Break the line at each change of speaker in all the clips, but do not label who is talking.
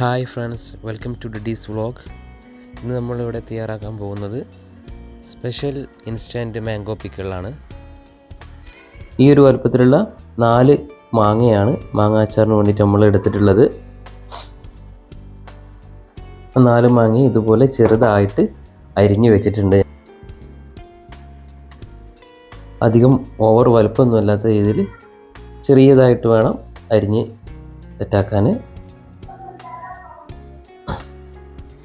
Hi friends welcome to ഡിഡീസ് vlog. ഇന്ന് നമ്മളിവിടെ തയ്യാറാക്കാൻ പോകുന്നത് സ്പെഷ്യൽ ഇൻസ്റ്റന്റ് മാംഗോ പിക്കിളാണ്
ഈ ഒരു വലുപ്പത്തിലുള്ള നാല് മാങ്ങയാണ് മാങ്ങ അച്ചാറിന് വേണ്ടിയിട്ട് നമ്മൾ എടുത്തിട്ടുള്ളത്. നാല് മാങ്ങ ഇതുപോലെ ചെറുതായിട്ട് അരിഞ്ഞു വെച്ചിട്ടുണ്ട്. അധികം ഓവർ വലുപ്പമൊന്നും അല്ലാത്ത രീതിയിൽ ചെറിയതായിട്ട് വേണം അരിഞ്ഞ് സെറ്റാക്കാൻ.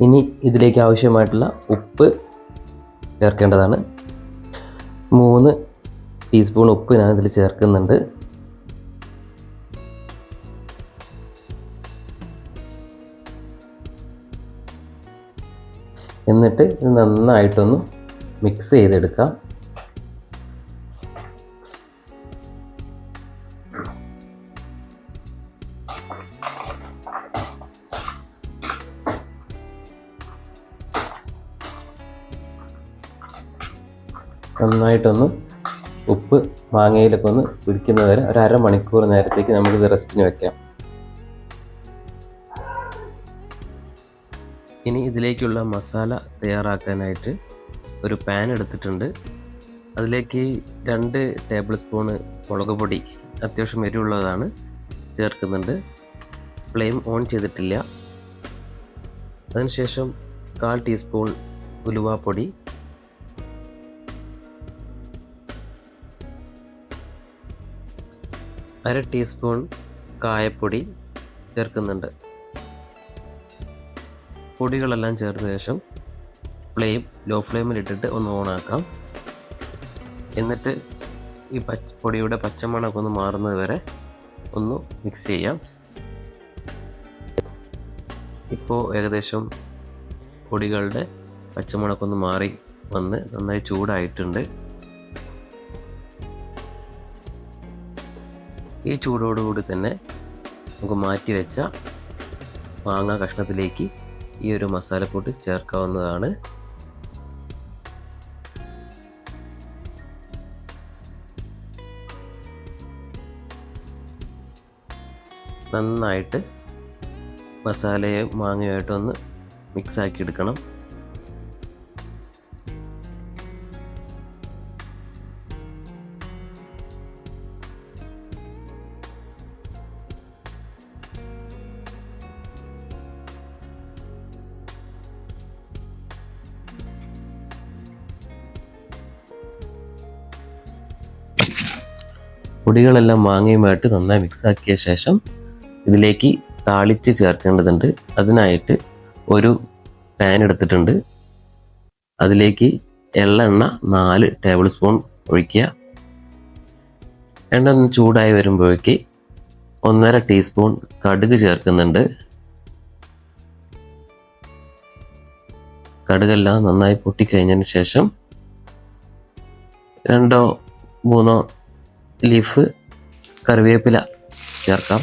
ഇനി ഇതിലേക്ക് ആവശ്യമായിട്ടുള്ള ഉപ്പ് ചേർക്കേണ്ടതാണ്. മൂന്ന് ടീസ്പൂൺ ഉപ്പ് ഞാൻ ഇതിൽ ചേർക്കുന്നുണ്ട്. എന്നിട്ട് ഇത് നന്നായിട്ടൊന്ന് മിക്സ് ചെയ്തെടുക്കാം. നന്നായിട്ടൊന്ന് ഉപ്പ് മാങ്ങയിലൊക്കെ ഒന്ന് പിടിക്കുന്നത് വരെ ഒരു അരമണിക്കൂർ നേരത്തേക്ക് നമുക്കിത് റെസ്റ്റിന് വെക്കാം.
ഇനി ഇതിലേക്കുള്ള മസാല തയ്യാറാക്കാനായിട്ട് ഒരു പാൻ എടുത്തിട്ടുണ്ട്. അതിലേക്ക് രണ്ട് ടേബിൾ സ്പൂണ് മുളക് പൊടി അത്യാവശ്യം എരിവുള്ളതാണ് ചേർക്കുന്നുണ്ട്. ഫ്ലെയിം ഓൺ ചെയ്തിട്ടില്ല. അതിനുശേഷം കാൽ ടീസ്പൂൺ ഉലുവാപ്പൊടി അര ടീസ്പൂൺ കായപ്പൊടി ചേർക്കുന്നുണ്ട്. പൊടികളെല്ലാം ചേർത്ത ശേഷം ഫ്ലെയിം ലോ ഫ്ലെയിമിൽ ഇട്ടിട്ട് ഒന്ന് ഓണാക്കാം. എന്നിട്ട് ഈ പച്ച പൊടിയുടെ പച്ചമണമൊക്കെ ഒന്ന് മാറുന്നത് വരെ ഒന്ന് മിക്സ് ചെയ്യാം. ഇപ്പോൾ ഏകദേശം പൊടികളുടെ പച്ചമുളക്കൊന്ന് ഒന്ന് മാറി വന്ന് നന്നായി ചൂടായിട്ടുണ്ട്. ഈ ചൂടോടുകൂടി തന്നെ നമുക്ക് മാറ്റി വെച്ച മാങ്ങ കഷ്ണത്തിലേക്ക് ഈ ഒരു മസാലക്കൂട്ട് ചേർക്കാവുന്നതാണ്. നന്നായിട്ട് മസാലയെ മിക്സ് ആക്കി എടുക്കണം
പൊടികളെല്ലാം മാങ്ങയുമായിട്ട് നന്നായി മിക്സ് ആക്കിയ ശേഷം ഇതിലേക്ക് താളിച്ച് ചേർക്കേണ്ടതുണ്ട്. അതിനായിട്ട് ഒരു പാൻ എടുത്തിട്ടുണ്ട്. അതിലേക്ക് എള്ളെണ്ണ നാല് ടേബിൾ സ്പൂൺ ഒഴിക്കുക. എണ്ണ ഒന്ന് ചൂടായി വരുമ്പോഴേക്ക് ഒന്നര ടീസ്പൂൺ കടുക് ചേർക്കുന്നുണ്ട്. കടുകെല്ലാം നന്നായി പൊട്ടിക്കഴിഞ്ഞതിന് ശേഷം രണ്ടോ മൂന്നോ ലീഫ് കറിവേപ്പില ചേർക്കാം.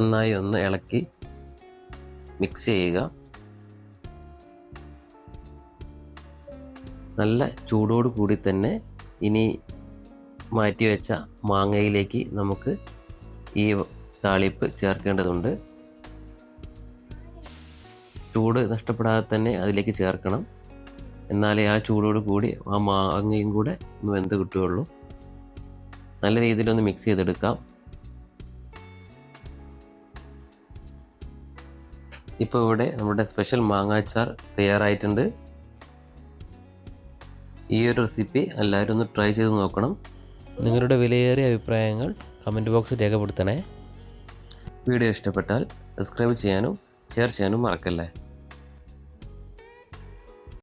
നന്നായി ഒന്ന് ഇളക്കി മിക്സ് ചെയ്യുക. നല്ല ചൂടോട് കൂടി തന്നെ ഇനി മാറ്റി വെച്ച മാങ്ങയിലേക്ക് നമുക്ക് ഈ താളിപ്പ് ചേർക്കേണ്ടതുണ്ട്. ചൂട് നഷ്ടപ്പെടാതെ തന്നെ അതിലേക്ക് ചേർക്കണം. എന്നാലേ ആ ചൂടോട് കൂടി ആ മാങ്ങയും കൂടെ ഒന്ന് വെന്ത് കിട്ടുകയുള്ളൂ. നല്ല രീതിയിലൊന്ന് മിക്സ് ചെയ്തെടുക്കാം. ഇപ്പോൾ ഇവിടെ നമ്മുടെ സ്പെഷ്യൽ മാങ്ങാച്ചാർ തയ്യാറായിട്ടുണ്ട്. ഈ ഒരു റെസിപ്പി എല്ലാവരും ഒന്ന് ട്രൈ ചെയ്ത് നോക്കണം.
നിങ്ങളുടെ വിലയേറിയ അഭിപ്രായങ്ങൾ കമന്റ് ബോക്സിൽ രേഖപ്പെടുത്തണേ.
വീഡിയോ ഇഷ്ടപ്പെട്ടാൽ സബ്സ്ക്രൈബ് ചെയ്യാനും ഷെയർ ചെയ്യാനും മറക്കല്ലേ